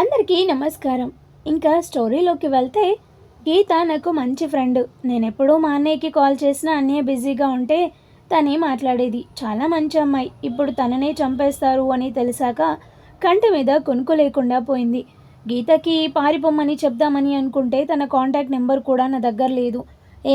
అందరికీ నమస్కారం. ఇంకా స్టోరీలోకి వెళ్తే గీత నాకు మంచి ఫ్రెండ్. నేను ఎప్పుడూ మా అన్నయ్యకి కాల్ చేసినా అన్నయ్య బిజీగా ఉంటే తనే మాట్లాడేది. చాలా మంచి అమ్మాయి. ఇప్పుడు తననే చంపేస్తారు అని తెలిసాక కంటి మీద కొనుక్కు లేకుండా పోయింది. గీతకి పారిపోమ్మని చెప్దామని అనుకుంటే తన కాంటాక్ట్ నెంబర్ కూడా నా దగ్గర లేదు.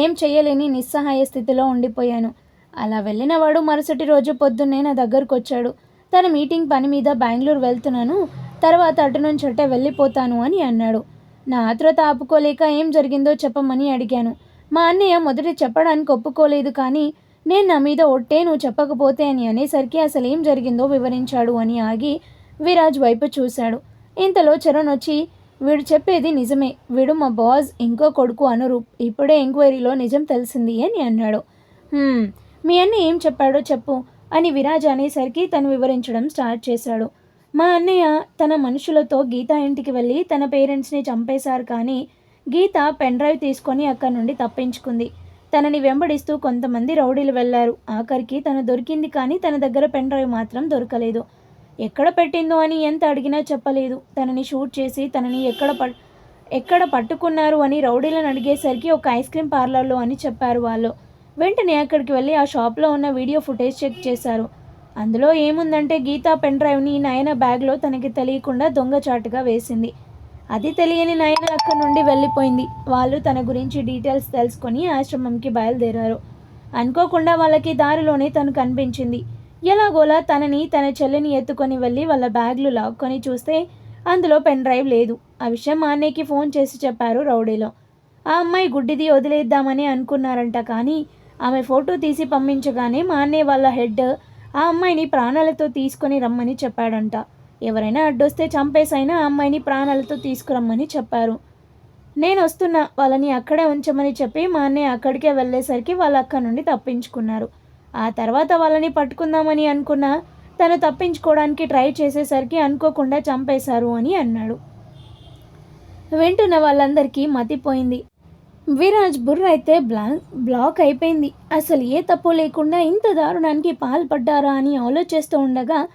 ఏం చేయలేని నిస్సహాయ స్థితిలో ఉండిపోయాను. అలా వెళ్ళిన వాడు మరుసటి రోజు పొద్దున్నే నా దగ్గరకు వచ్చాడు తన మీటింగ్ పని మీద బెంగళూరు వెళ్తున్నాను. తర్వాత అటు నుంచి అట్టే వెళ్ళిపోతాను అని అన్నాడు. నా ఆత్రత ఆపుకోలేక ఏం జరిగిందో చెప్పమని అడిగాను. మా అన్నయ్య మొదట చెప్పడానికి ఒప్పుకోలేదు కానీ నేను నా మీద ఒట్టే నువ్వు చెప్పకపోతే అని అనేసరికి అసలు ఏం జరిగిందో వివరించాడు అని ఆగి విరాజ్ వైపు చూశాడు. ఇంతలో చరణ్ వచ్చి వీడు చెప్పేది నిజమే. వీడు మా బాస్ ఇంకో కొడుకు అనురూప్. ఇప్పుడే ఎంక్వైరీలో నిజం తెలిసింది అని అన్నాడు. మీ అన్న ఏం చెప్పాడో చెప్పు అని విరాజ్ అనేసరికి తను వివరించడం స్టార్ట్ చేశాడు. మా అన్నయ్య తన మనుషులతో గీత ఇంటికి వెళ్ళి తన పేరెంట్స్ని చంపేశారు కానీ గీత పెన్ డ్రైవ్ తీసుకొని అక్కడి నుండి తప్పించుకుంది. తనని వెంబడిస్తూ కొంతమంది రౌడీలు వెళ్ళారు ఆఖరికి తను దొరికింది కానీ తన దగ్గర పెన్ డ్రైవ్ మాత్రం దొరకలేదు. ఎక్కడ పెట్టిందో అని ఎంత అడిగినా చెప్పలేదు. తనని షూట్ చేసి తనని ఎక్కడ పట్ ఎక్కడ పట్టుకున్నారు అని రౌడీలను అడిగేసరికి ఒక ఐస్ క్రీమ్ పార్లర్లో అని చెప్పారు వాళ్ళు. వెంటనే అక్కడికి వెళ్ళి ఆ షాప్లో ఉన్న వీడియో ఫుటేజ్ చెక్ చేశారు. అందులో ఏముందంటే గీతా పెన్ డ్రైవ్ని నయన బ్యాగ్లో తనకి తెలియకుండా దొంగచాటుగా వేసింది. అది తెలియని నయన అక్కడి నుండి వెళ్ళిపోయింది. వాళ్ళు తన గురించి డీటెయిల్స్ తెలుసుకొని ఆశ్రమంకి బయలుదేరారు. అనుకోకుండా వాళ్ళకి దారిలోనే తను కనిపించింది. ఎలాగోలా తనని తన చెల్లిని ఎత్తుకొని వెళ్ళి వాళ్ళ బ్యాగ్లు లాక్కొని చూస్తే అందులో పెన్ డ్రైవ్ లేదు. ఆ విషయం మా అన్నయ్యకి ఫోన్ చేసి చెప్పారు రౌడీలో. ఆ అమ్మాయి గుడ్డిది వదిలేద్దామని అనుకున్నారంట కానీ ఆమె ఫోటో తీసి పంపించగానే మా అన్నయ్య వాళ్ళ హెడ్ ఆ అమ్మాయిని ప్రాణాలతో తీసుకొని రమ్మని చెప్పాడంట. ఎవరైనా అడ్డొస్తే చంపేసైనా ఆ అమ్మాయిని ప్రాణాలతో తీసుకురమ్మని చెప్పారు. నేను వస్తున్నా వాళ్ళని అక్కడే ఉంచమని చెప్పి మా అన్నయ్య అక్కడికే వెళ్ళేసరికి వాళ్ళు అక్కడి నుండి తప్పించుకున్నారు. ఆ తర్వాత వాళ్ళని పట్టుకుందామని అనుకున్న తను తప్పించుకోవడానికి ట్రై చేసేసరికి అనుకోకుండా చంపేశారు అని అన్నాడు. వింటున్న వాళ్ళందరికీ మతిపోయింది. విరాజ్ బుర్ర అయితే బ్లా బ్లాక్ అయిపోయింది. అసలు ఏ తప్పు లేకుండా ఇంత దారుణానికి పాల్పడ్డారా అని ఆలోచిస్తూ ఉండగా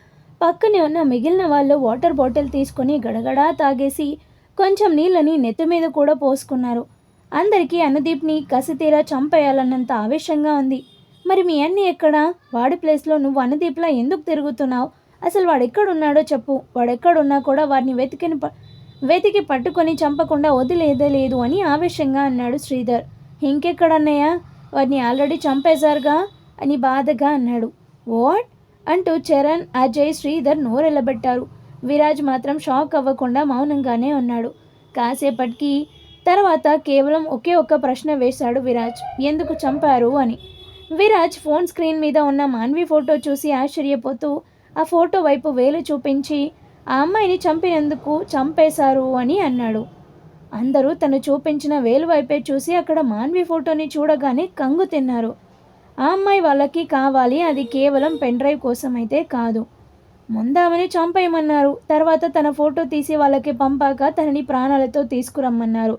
పక్కనే ఉన్న మిగిలిన వాళ్ళు వాటర్ బాటిల్ తీసుకొని గడగడా తాగేసి కొంచెం నీళ్ళని నెత్తి మీద కూడా పోసుకున్నారు. అందరికీ అనుదీప్ని కసితీరా చంపేయాలన్నంత ఆవేశంగా ఉంది. మరి మీ అన్ని ఎక్కడ? వాడి ప్లేస్లో నువ్వు అనుదీప్లా ఎందుకు తిరుగుతున్నావు? అసలు వాడెక్కడున్నాడో చెప్పు. వాడెక్కడున్నా కూడా వాడిని వెతికిన ప- వెతికి పట్టుకొని చంపకుండా వదిలేదే లేదు అని ఆవేశంగా అన్నాడు శ్రీధర్. ఇంకెక్కడన్నయ్య? వారిని ఆల్రెడీ చంపేశారుగా అని బాధగా అన్నాడు. వాట్? అంటూ చరణ్ అజయ్ శ్రీధర్ నోరెళ్ళబెట్టారు. విరాజ్ మాత్రం షాక్ అవ్వకుండా మౌనంగానే ఉన్నాడు. కాసేపటికి తర్వాత కేవలం ఒకే ఒక్క ప్రశ్న వేశాడు విరాజ్. ఎందుకు చంపారు అని. విరాజ్ ఫోన్ స్క్రీన్ మీద ఉన్న మాన్వి ఫోటో చూసి ఆశ్చర్యపోతూ ఆ ఫోటో వైపు వేలు చూపించి ఆ అమ్మాయిని చంపినందుకు చంపేశారు అని అన్నాడు. అందరూ తను చూపించిన వేలు వైపే చూసి అక్కడ మాన్వి ఫోటోని చూడగానే కంగు తిన్నారు. ఆ అమ్మాయి వాళ్ళకి కావాలి అది కేవలం పెన్ డ్రైవ్ కోసం అయితే కాదు ముందామని చంపేయమన్నారు తర్వాత తన ఫోటో తీసి వాళ్ళకి పంపాక తనని ప్రాణాలతో తీసుకురమ్మన్నారు.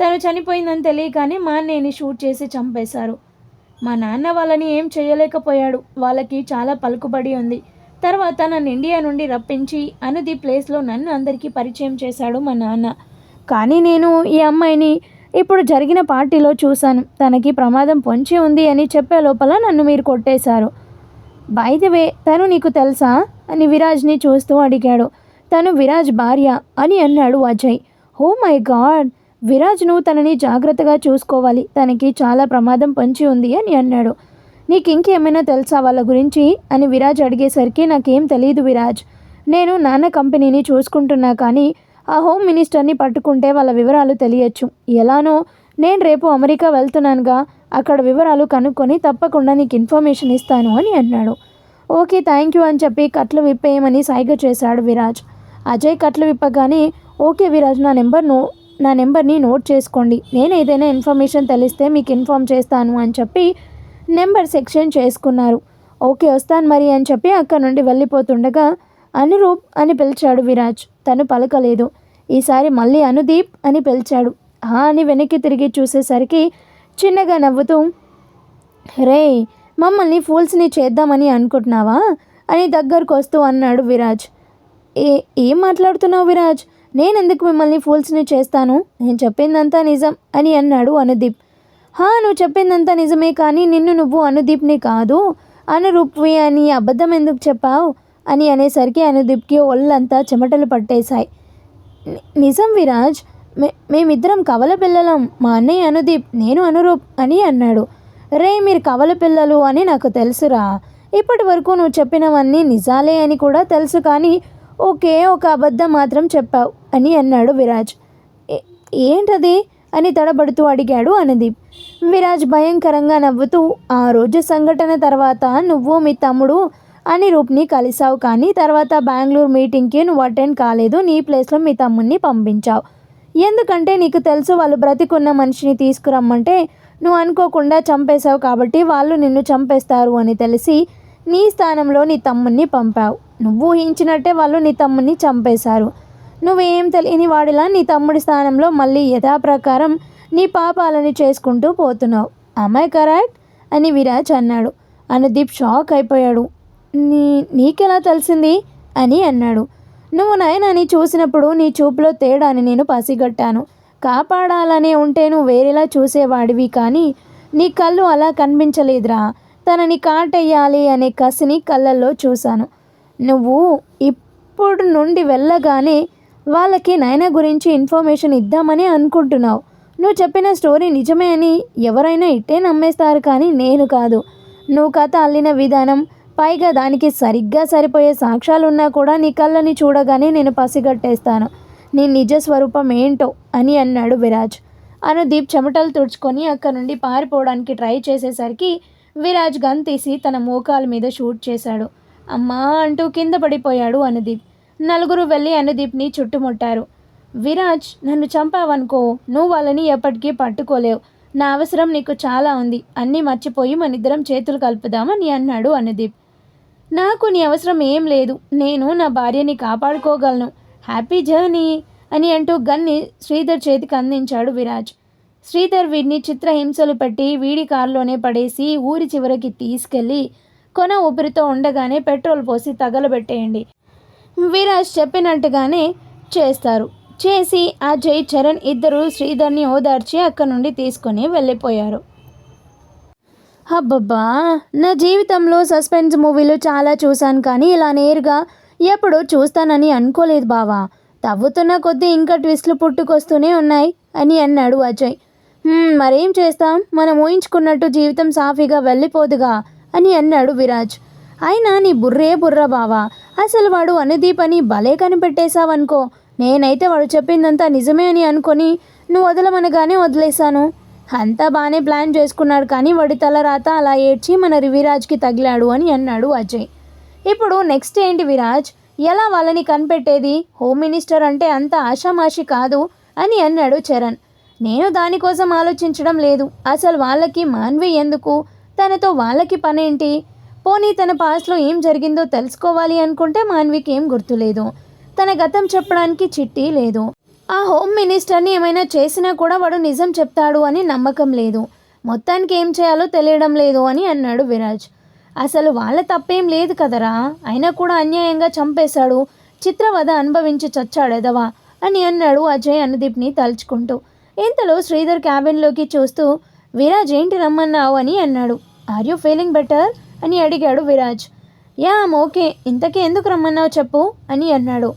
తను చనిపోయిందని తెలియగానే మా అన్నయ్యని షూట్ చేసి చంపేశారు. మా నాన్న వాళ్ళని ఏం చేయలేకపోయాడు వాళ్ళకి చాలా పలుకుబడి ఉంది. తర్వాత నన్ను ఇండియా నుండి రప్పించి అనుది ప్లేస్లో నన్ను అందరికీ పరిచయం చేశాడు మా నాన్న. కానీ నేను ఈ అమ్మాయిని ఇప్పుడు జరిగిన పార్టీలో చూశాను. తనకి ప్రమాదం పొంచి ఉంది అని చెప్పే లోపల నన్ను మీరు కొట్టేశారు. వే తను నీకు తెలుసా? అని విరాజ్ని చూస్తూ అడిగాడు. తను విరాజ్ భార్య అని అన్నాడు Ajay. Oh oh my god Viraj తనని జాగ్రత్తగా చూసుకోవాలి. తనకి చాలా ప్రమాదం పొంచి ఉంది అని అన్నాడు. నీకు ఇంకేమైనా తెలుసా వాళ్ళ గురించి? అని విరాజ్ అడిగేసరికి నాకేం తెలియదు విరాజ్. నేను నాన్న కంపెనీని చూసుకుంటున్నా కానీ ఆ హోమ్ మినిస్టర్ని పట్టుకుంటే వాళ్ళ వివరాలు తెలియచ్చు. ఎలానో? నేను రేపు అమెరికా వెళ్తున్నానుగా. అక్కడ వివరాలు కనుక్కొని తప్పకుండా నీకు ఇన్ఫర్మేషన్ ఇస్తాను అని అన్నాడు. ఓకే థ్యాంక్ యూ అని చెప్పి కట్లు విప్పేయమని సైగ చేశాడు విరాజ్. అజయ్ కట్లు విప్పగానే ఓకే విరాజ్ నా నెంబర్ నో నా నెంబర్ని నోట్ చేసుకోండి. నేను ఏదైనా ఇన్ఫర్మేషన్ తెలిస్తే మీకు ఇన్ఫామ్ చేస్తాను అని చెప్పి నెంబర్ సెక్షన్ చేసుకున్నారు. ఓకే వస్తాను మరి అని చెప్పి అక్కడ నుండి వెళ్ళిపోతుండగా అనురూప్ అని పిలిచాడు విరాజ్. తను పలకలేదు. ఈసారి మళ్ళీ అనుదీప్ అని పిలిచాడు. హా అని వెనక్కి తిరిగి చూసేసరికి చిన్నగా నవ్వుతూ రే మమ్మల్ని ఫూల్స్ని చేద్దామని అనుకుంటున్నావా? అని దగ్గరకు వస్తూ అన్నాడు విరాజ్. ఏ ఏం మాట్లాడుతున్నావు విరాజ్? నేనెందుకు మిమ్మల్ని ఫూల్స్ని చేస్తాను? నేను చెప్పిందంతా నిజం అని అన్నాడు అనుదీప్. హా నువ్వు చెప్పిందంతా నిజమే కానీ నిన్ను నువ్వు అనుదీప్ని కాదు. అనురూప్వి అని అబద్ధం ఎందుకు చెప్పావు? అని అనేసరికి అనుదీప్కి ఒళ్ళంతా చెమటలు పట్టేశాయి. నిజం విరాజ్ మే మేమిద్దరం కవల పిల్లలం. మా అన్నయ్య అనుదీప్ నేను అనురూప్ అని అన్నాడు. రే మీరు కవల పిల్లలు అని నాకు తెలుసురా. ఇప్పటి వరకు నువ్వు చెప్పినవన్నీ నిజాలే అని కూడా తెలుసు కానీ ఒకే ఒక అబద్ధం మాత్రం చెప్పావు అని అన్నాడు విరాజ్. "ఏ- ఏంటది? అని తడబడుతూ అడిగాడు అనుదీప్ విరాజ్ భయంకరంగా నవ్వుతూ ఆ రోజు సంఘటన తర్వాత నువ్వు మీ తమ్ముడు అని రూప్ని కలిసావు కానీ తర్వాత బెంగళూరు మీటింగ్కి నువ్వు అటెండ్ కాలేదు నీ ప్లేస్లో మీ తమ్ముడిని పంపించావు. ఎందుకంటే నీకు తెలుసు వాళ్ళు బ్రతికున్న మనిషిని తీసుకురమ్మంటే నువ్వు అనుకోకుండా చంపేశావు కాబట్టి వాళ్ళు నిన్ను చంపేస్తారు అని తెలిసి నీ స్థానంలో నీ తమ్ముడిని పంపావు. నువ్వు ఊహించినట్టే వాళ్ళు నీ తమ్ముడిని చంపేశారు. నువ్వేం తెలియని వాడిలా నీ తమ్ముడి స్థానంలో మళ్ళీ యథాప్రకారం నీ పాపాలని చేసుకుంటూ పోతున్నావు. అమ్మాయి కరెక్ట్ అని విరాజ్ అన్నాడు. అనుదీప్ షాక్ అయిపోయాడు. నీ నీకెలా తెలిసింది? అని అన్నాడు. నువ్వు నాయనని చూసినప్పుడు నీ చూపులో తేడాని నేను పసిగట్టాను. కాపాడాలనే ఉంటే నువ్వు వేరేలా చూసేవాడివి కానీ నీ కళ్ళు అలా కనిపించలేదురా. తనని కాటేయాలి అనే కసిని కళ్ళల్లో చూశాను. నువ్వు ఇప్పుడు నుండి వెళ్ళగానే వాళ్ళకి నయన గురించి ఇన్ఫర్మేషన్ ఇద్దామని అనుకుంటున్నావు. నువ్వు చెప్పిన స్టోరీ నిజమే అని ఎవరైనా ఇట్టే నమ్మేస్తారు కానీ నేను కాదు. నువ్వు కథ అల్లిన విధానం పైగా దానికి సరిగ్గా సరిపోయే సాక్ష్యాలు ఉన్నా కూడా నీ కళ్ళని చూడగానే నేను పసిగట్టేస్తాను. నీ నిజ స్వరూపం ఏంటో అని అన్నాడు విరాజ్. అనుదీప్ చెమటలు తుడుచుకొని అక్కడి నుండి పారిపోవడానికి ట్రై చేసేసరికి విరాజ్ గన్ తీసి తన మోకాల మీద షూట్ చేశాడు. అమ్మా అంటూ కింద పడిపోయాడు అనుదీప్. నలుగురు వెళ్ళి అనుదీప్ని చుట్టుముట్టారు. విరాజ్ నన్ను చంపావనుకో. నువ్వు వాళ్ళని ఎప్పటికీ పట్టుకోలేవు. నా అవసరం నీకు చాలా ఉంది. అన్నీ మర్చిపోయి మనిద్దరం చేతులు కలుపుదామని అన్నాడు అనుదీప్. నాకు నీ అవసరం ఏం లేదు. నేను నా భార్యని కాపాడుకోగలను. హ్యాపీ జర్నీ అని అంటూ గన్ని శ్రీధర్ చేతికి అందించాడు విరాజ్. శ్రీధర్ వీడిని చిత్రహింసలు పెట్టి వీడి కారులోనే పడేసి ఊరి చివరికి తీసుకెళ్ళి కొన ఊపిరితో ఉండగానే పెట్రోల్ పోసి తగలబెట్టేయండి. విరాజ్ చెప్పినట్టుగానే చేస్తారు. చేసి ఆ జై చరణ్ ఇద్దరు శ్రీధర్ని ఓదార్చి అక్కడి నుండి తీసుకొని వెళ్ళిపోయారు. అబ్బబ్బా! నా జీవితంలో సస్పెన్స్ మూవీలు చాలా చూశాను కానీ ఇలా నేరుగా ఎప్పుడు చూస్తానని అనుకోలేదు బావా. తవ్వుతున్న కొద్దీ ఇంకా ట్విస్ట్లు పుట్టుకొస్తూనే ఉన్నాయి అని అన్నాడు అజయ్. మరేం చేస్తాం? మనం ఊహించుకున్నట్టు జీవితం సాఫీగా వెళ్ళిపోదుగా అని అన్నాడు విరాజ్. అయినా నీ బుర్రే బుర్ర బావా. అసలు వాడు అనుదీప్ అని భలే కనిపెట్టేశావనుకో. నేనైతే వాడు చెప్పిందంతా నిజమే అని అనుకొని నువ్వు వదలమనగానే వదిలేశాను. అంతా బాగానే ప్లాన్ చేసుకున్నాడు కానీ వాడి తల రాత అలా ఏడ్చి మన రివిరాజ్కి తగిలాడు అని అన్నాడు అజయ్. ఇప్పుడు నెక్స్ట్ ఏంటి విరాజ్? ఎలా వాళ్ళని కనిపెట్టేది? హోమ్ మినిస్టర్ అంటే అంత ఆషామాషి కాదు అని అన్నాడు చరణ్. నేను దానికోసం ఆలోచించడం లేదు. అసలు వాళ్ళకి మాన్వి ఎందుకు? తనతో వాళ్ళకి పనేంటి? పోనీ తన పాస్ట్లో ఏం జరిగిందో తెలుసుకోవాలి అనుకుంటే మాన్వికి ఏం గుర్తులేదు. తన గతం చెప్పడానికి చిట్టి లేదు. ఆ హోమ్ మినిస్టర్ని ఏమైనా చేసినా కూడా వాడు నిజం చెప్తాడు అని నమ్మకం లేదు. మొత్తానికి ఏం చేయాలో తెలియడం లేదు అని అన్నాడు విరాజ్. అసలు వాళ్ళ తప్పేం లేదు కదరా. అయినా కూడా అన్యాయంగా చంపేశాడు. చిత్రవద అనుభవించి చచ్చాడు ఎదవా అని అన్నాడు అజయ్ అనుదీప్ని తలుచుకుంటూ. ఇంతలో శ్రీధర్ క్యాబిన్లోకి చూస్తూ విరాజ్ ఏంటి రమ్మన్నావు? అని అన్నాడు. ఆర్ యూ ఫీలింగ్ బెటర్ అని అడిగాడు విరాజ్. యా ఓకే ఇంతకీ ఎందుకు రమ్మన్నావు చెప్పు అని అన్నాడు.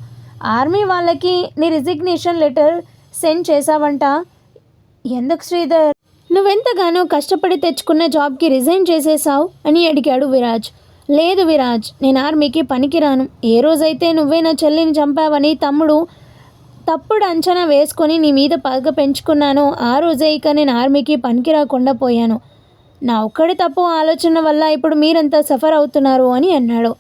ఆర్మీ వాళ్ళకి నీ రిజిగ్నేషన్ లెటర్ సెండ్ చేసావంట ఎందుకు శ్రీధర్? నువ్వెంతగానో కష్టపడి తెచ్చుకున్న జాబ్కి రిజైన్ చేసేసావు అని అడిగాడు విరాజ్. లేదు విరాజ్ నేను ఆర్మీకి పనికిరాను. ఏ రోజైతే నువ్వే నా చెల్లిని చంపావని తమ్ముడు తప్పుడు అంచనా వేసుకొని నీ మీద పగ పెంచుకున్నాను ఆ రోజే ఇక నేను ఆర్మీకి పనికిరాకుండా పోయాను. నా ఒక్కడి తప్పు ఆలోచన వల్ల ఇప్పుడు మీరంతా సఫర్ అవుతున్నారు అని అన్నాడు.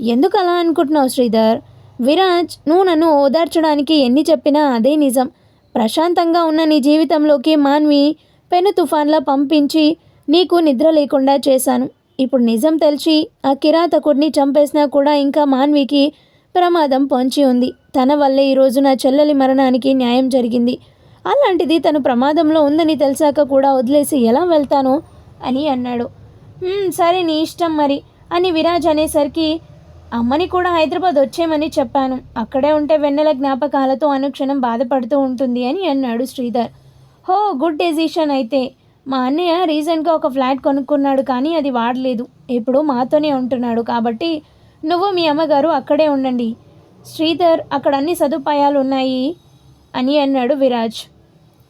ఎందుకు అలా అనుకుంటున్నావు శ్రీధర్? విరాజ్ నువ్వు నన్ను ఓదార్చడానికి ఎన్ని చెప్పినా అదే నిజం. ప్రశాంతంగా ఉన్న నీ జీవితంలోకి మాన్వి పెను తుఫాన్లా పంపించి నీకు నిద్ర లేకుండా చేశాను. ఇప్పుడు నిజం తెలిసి ఆ కిరాతకుడిని చంపేసినా కూడా ఇంకా మాన్వికి ప్రమాదం పొంచి ఉంది. తన వల్లే ఈరోజు నా చెల్లెలి మరణానికి న్యాయం జరిగింది. అలాంటిది తను ప్రమాదంలో ఉందని తెలిసాక కూడా వదిలేసి ఎలా వెళ్తానో అని అన్నాడు. సరే నీ ఇష్టం మరి అని విరాజ్ అనేసరికి అమ్మని కూడా హైదరాబాద్ వచ్చేయమని చెప్పాను. అక్కడే ఉంటే వెన్నెల జ్ఞాపకాలతో అనుక్షణం బాధపడుతూ ఉంటుంది అని అన్నాడు శ్రీధర్. హో గుడ్ డెసిషన్ అయితే. మా అన్నయ్య రీసెంట్గా ఒక ఫ్లాట్ కొనుక్కున్నాడు కానీ అది వాడలేదు. ఇప్పుడు మాతోనే ఉంటున్నాడు కాబట్టి నువ్వు మీ అమ్మగారు అక్కడే ఉండండి. శ్రీధర్ అక్కడ అన్ని సదుపాయాలు ఉన్నాయి అని అన్నాడు విరాజ్.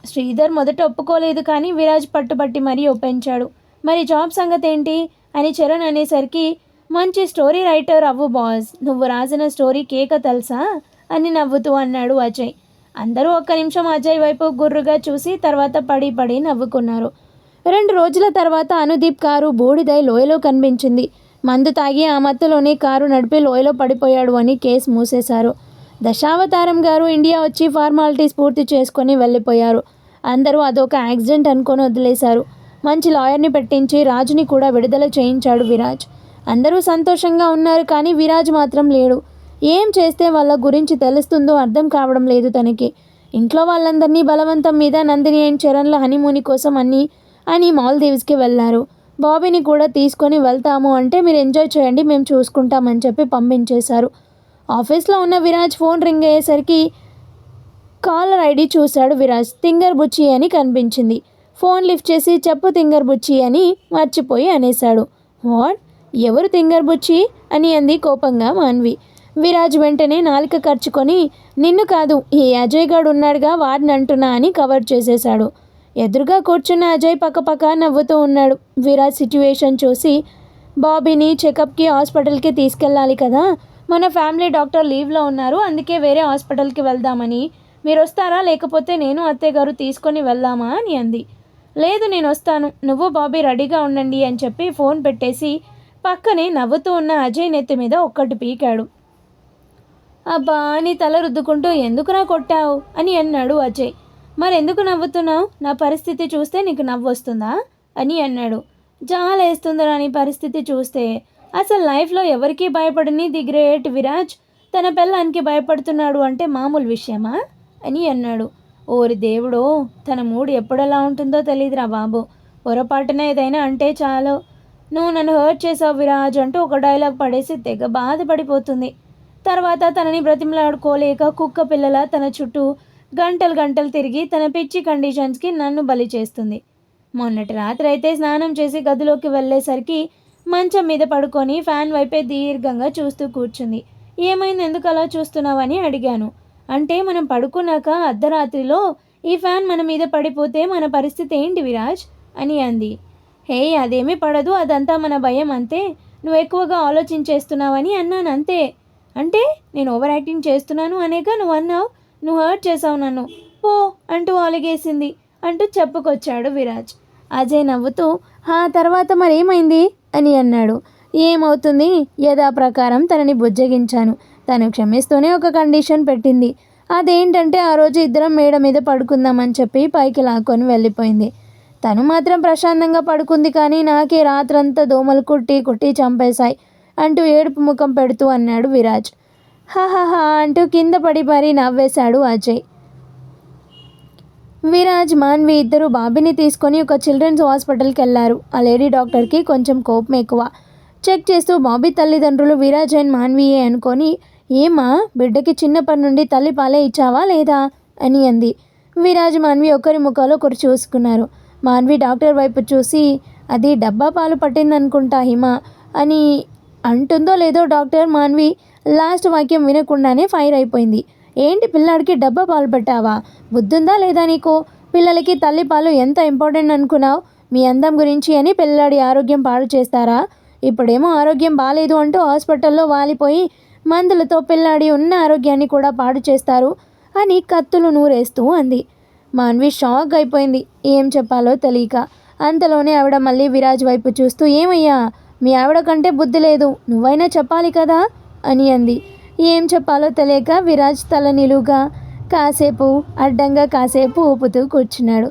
శ్రీధర్ మొదట ఒప్పుకోలేదు కానీ విరాజ్ పట్టుబట్టి మరీ ఒప్పించాడు. మరి జాబ్ సంగతి ఏంటి? అని చరణ్ అనేసరికి మంచి స్టోరీ రైటర్ అవ్వు బాస్. నువ్వు రాసిన స్టోరీ కేక తెలుసా? అని నవ్వుతూ అన్నాడు అజయ్. అందరూ ఒక్క నిమిషం అజయ్ వైపు గుర్రుగా చూసి తర్వాత పడి పడి నవ్వుకున్నారు. రెండు రోజుల తర్వాత అనుదీప్ కారు బూడిదై లోయలో కనిపించింది. మందు తాగి ఆ మత్తులోనే కారు నడిపి లోయలో పడిపోయాడు అని కేసు మూసేశారు. దశావతారం గారు ఇండియా వచ్చి ఫార్మాలిటీస్ పూర్తి చేసుకొని వెళ్ళిపోయారు. అందరూ అదొక యాక్సిడెంట్ అనుకొని వదిలేశారు. మంచి లాయర్ని పెట్టించి రాజుని కూడా విడుదల చేయించాడు విరాజ్. అందరూ సంతోషంగా ఉన్నారు కానీ విరాజ్ మాత్రం లేడు. ఏం చేస్తే వాళ్ళ గురించి తెలుస్తుందో అర్థం కావడం లేదు తనకి. ఇంట్లో వాళ్ళందరినీ బలవంతం మీద నందిని అండ్ చరణ్ల హనీమూని కోసం అన్ని అని మాల్దీవ్స్కి వెళ్ళారు బాబీని కూడా తీసుకొని వెళ్తాము అంటే మీరు ఎంజాయ్ చేయండి మేము చూసుకుంటామని చెప్పి పంపించేశారు. ఆఫీస్లో ఉన్న విరాజ్ ఫోన్ రింగ్ అయ్యేసరికి కాలర్ ఐడి చూశాడు విరాజ్. తింగర్ బుచ్చి అని కనిపించింది. ఫోన్ లిఫ్ట్ చేసి చెప్పు తింగర్ బుచ్చి అని మర్చిపోయి అనేశాడు. వాట్? ఎవరు తింగర్ బుచ్చి? అని అంది కోపంగా మాన్వి. విరాజ్ వెంటనే నాలిక ఖర్చుకొని నిన్ను కాదు ఈ అజయ్ గాడు ఉన్నాడుగా వాడిని అంటున్నా అని కవర్ చేసేశాడు. ఎదురుగా కూర్చున్న అజయ్ పక్కపక్క నవ్వుతూ ఉన్నాడు. విరాజ్ సిచ్యువేషన్ చూసి బాబీని చెకప్కి హాస్పిటల్కి తీసుకెళ్ళాలి కదా మన ఫ్యామిలీ డాక్టర్ లీవ్లో ఉన్నారు అందుకే వేరే హాస్పిటల్కి వెళ్దామని మీరు వస్తారా లేకపోతే నేను అత్తయ్య గారు తీసుకొని వెళ్దామా? అని అంది. లేదు నేను వస్తాను నువ్వు బాబీ రెడీగా ఉండండి అని చెప్పి ఫోన్ పెట్టేసి పక్కనే నవ్వుతూ ఉన్న అజయ్ నెత్తి మీద ఒక్కటి పీకాడు. అబ్బా నీ తల రుద్దుకుంటూ ఎందుకురా కొట్టావు? అని అన్నాడు అజయ్. మరెందుకు నవ్వుతున్నావు? నా పరిస్థితి చూస్తే నీకు నవ్వు వస్తుందా అని అన్నాడు. జాలేస్తుందిరా నీ పరిస్థితి చూస్తే. అసలు లైఫ్లో ఎవరికీ భయపడని ది గ్రేట్ విరాజ్ తన పిల్లానికి భయపడుతున్నాడు అంటే మామూలు విషయమా? అని అన్నాడు. ఓరి దేవుడో తన మూడు ఎప్పుడెలా ఉంటుందో తెలియదురా బాబు. పొరపాటున ఏదైనా అంటే చాలు. నువ్వు నన్ను హర్ట్ చేసావు విరాజ్ అంటూ ఒక డైలాగ్ పడేసి తెగ బాధపడిపోతుంది. తర్వాత తనని బ్రతిమలాడుకోలేక కుక్క పిల్లల తన చుట్టూ గంటలు గంటలు తిరిగి తన పిచ్చి కండిషన్స్కి నన్ను బలి చేస్తుంది. మొన్నటి రాత్రి అయితే స్నానం చేసి గదిలోకి వెళ్ళేసరికి మంచం మీద పడుకొని ఫ్యాన్ వైపే దీర్ఘంగా చూస్తూ కూర్చుంది. ఏమైంది ఎందుకు అలా చూస్తున్నావని అడిగాను. అంటే మనం పడుకున్నాక అర్ధరాత్రిలో ఈ ఫ్యాన్ మన మీద పడిపోతే మన పరిస్థితి ఏంటి విరాజ్? అని అంది. హే అదేమీ పడదు అదంతా మన భయం అంతే. నువ్వు ఎక్కువగా ఆలోచించేస్తున్నావని అన్నాను అంతే. అంటే నేను ఓవర్ యాక్టింగ్ చేస్తున్నాను అనేక నువ్వు అన్నావు. నువ్వు హర్ట్ చేసావు నన్ను. పో అంటూ ఆలిగేసింది. అంటూ చెప్పుకొచ్చాడు విరాజ్. అజయ్ నవ్వుతూ ఆ తర్వాత మరేమైంది? అని అన్నాడు. ఏమవుతుంది? యథాప్రకారం తనని బుజ్జగించాను. తను క్షమిస్తూనే ఒక కండిషన్ పెట్టింది. అదేంటంటే ఆ రోజు ఇద్దరం మేడ మీద పడుకుందామని చెప్పి పైకి లాక్కొని వెళ్ళిపోయింది. తను మాత్రం ప్రశాంతంగా పడుకుంది కానీ నాకే రాత్రంతా దోమలు కుట్టి కుట్టి చంపేశాయి అంటూ ఏడుపు ముఖం పెడుతూ అన్నాడు విరాజ్. హాహాహా అంటూ కింద పడి మరీ నవ్వేశాడు అజయ్. విరాజ్ మాన్వి ఇద్దరు బాబీని తీసుకొని ఒక చిల్డ్రన్స్ హాస్పిటల్కి వెళ్ళారు. ఆ లేడీ డాక్టర్కి కొంచెం కోపం ఎక్కువ. చెక్ చేస్తూ బాబీ తల్లిదండ్రులు విరాజ్ అండ్ మాన్వియే అనుకొని ఏమా బిడ్డకి చిన్నప్పటి నుండి తల్లి పాలే ఇచ్చావా లేదా? అని అంది. విరాజ్ మాన్వి ఒకరి ముఖాలు ఒకరు చూసుకున్నారు. మాన్వి డాక్టర్ వైపు చూసి అది డబ్బా పాలు పట్టిందనుకుంటా హిమ అని అంటుందో లేదో డాక్టర్ మాన్వి లాస్ట్ వాక్యం వినకుండానే ఫైర్ అయిపోయింది. ఏంటి పిల్లాడికి డబ్బా పాలు పెట్టావా? బుద్ధుందా లేదా నీకు? పిల్లలకి తల్లి పాలు ఎంత ఇంపార్టెంట్ అనుకున్నావు? మీ అందం గురించి అని పిల్లాడి ఆరోగ్యం పాడు చేస్తారా? ఇప్పుడేమో ఆరోగ్యం బాగాలేదు అంటూ హాస్పిటల్లో వాలిపోయి మందులతో పిల్లాడి ఉన్న ఆరోగ్యాన్ని కూడా పాడు చేస్తారు అని కత్తులు నూరేస్తూ అంది. మాన్వి షాక్ అయిపోయింది. ఏం చెప్పాలో తెలియక అంతలోనే ఆవిడ మళ్ళీ విరాజ్ వైపు చూస్తూ ఏమయ్యా మీ ఆవిడ కంటే బుద్ధి లేదు. నువ్వైనా చెప్పాలి కదా? అని అంది. ఏం చెప్పాలో తెలియక విరాజ్ తల నిలువుగా కాసేపు అడ్డంగా కాసేపు ఊపుతూ కూర్చున్నాడు.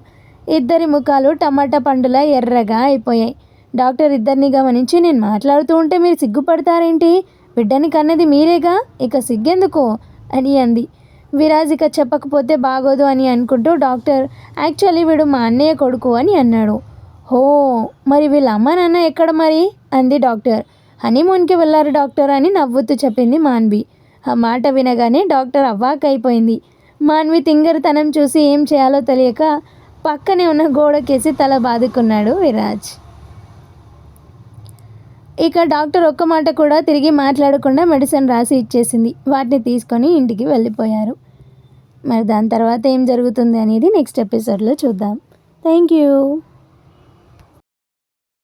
ఇద్దరి ముఖాలు టమాటా పండులా ఎర్రగా అయిపోయాయి. డాక్టర్ ఇద్దరిని గమనించి నేను మాట్లాడుతూ ఉంటే మీరు సిగ్గుపడతారేంటి? బిడ్డని కన్నది మీరేగా? ఇక సిగ్గెందుకు? అని అంది. విరాజ్ ఇక చెప్పకపోతే బాగోదు అని అనుకుంటూ డాక్టర్ యాక్చువల్లీ వీడు మా అన్నయ్య కొడుకు అని అన్నాడు. హో మరి వీళ్ళ అమ్మ నాన్న ఎక్కడ మరి? అంది డాక్టర్. హనీమూన్కి వెళ్ళారు డాక్టర్ అని నవ్వుతూ చెప్పింది మాన్వి. ఆ మాట వినగానే డాక్టర్ అవ్వాక్ అయిపోయింది మాన్వి తింగరితనం చూసి ఏం చేయాలో తెలియక పక్కనే ఉన్న గోడకేసి తల బాదుకున్నాడు విరాజ్. ఇక డాక్టర్ ఒక్క మాట కూడా తిరిగి మాట్లాడకుండా మెడిసిన్ రాసి ఇచ్చేసింది. వాటిని తీసుకొని ఇంటికి వెళ్ళిపోయారు. మరి దాని తర్వాత ఏం జరుగుతుంది అనేది నెక్స్ట్ ఎపిసోడ్లో చూద్దాం. Thank you.